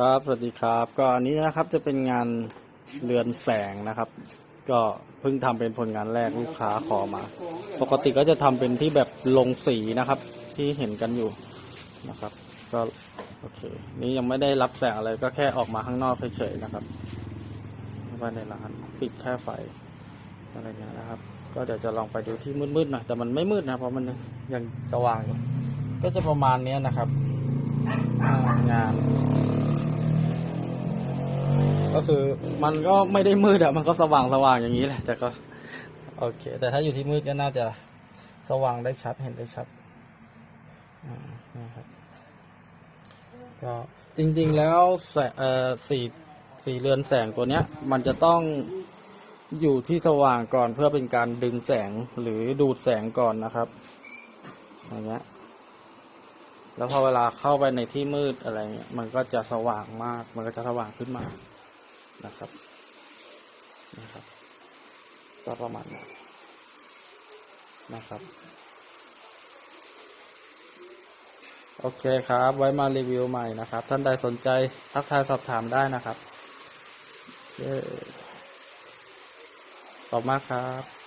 ครับ สวัสดีครับ ก็อันนี้นะครับจะเป็นงานเรือนแสงนะครับ ก็เพิ่งทำเป็นผลงานแรกลูกค้าขอมา ปกติก็จะทำเป็นที่แบบลงสีนะครับ ที่เห็นกันอยู่นะครับ ก็โอเค นี่ยังไม่ได้รับแสงอะไรก็แค่ออกมาข้างนอกเฉยๆนะครับไม่ว่าในร้านปิดแค่ไฟอะไรเงี้ยนะครับ ก็เดี๋ยวจะลองไปดูที่มืดๆหน่อยแต่มันไม่มืดนะเพราะมันยังสว่างอยู่ก็จะประมาณเนี้ยนะครับงาน ก็คือมันก็ไม่ได้มืดอะมันก็สว่างสว่างอย่างนี้แหละ แต่ก็ โอเค แต่ถ้าอยู่ที่มืดก็น่าจะสว่างได้ชัดเห็นได้ชัดอ่านะครับก็จริง ๆ แล้วแสเอ่อสีสีเรือนแสงตัวเนี้ย มันจะต้องอยู่ที่สว่างก่อนเพื่อเป็นการดึงแสงหรือดูดแสงก่อนนะครับอย่างเงี้ยแล้วพอเวลาเข้าไปในที่มืดอะไรเงี้ยมันก็จะสว่างมาก มันก็จะสว่างขึ้นมา นะครับนะครับ ก็ประมาณนั้นนะครับ โอเคครับ ไว้มารีวิวใหม่นะครับ ท่านใดสนใจทักทายสอบถามได้นะครับเคขอบคุณมากครับ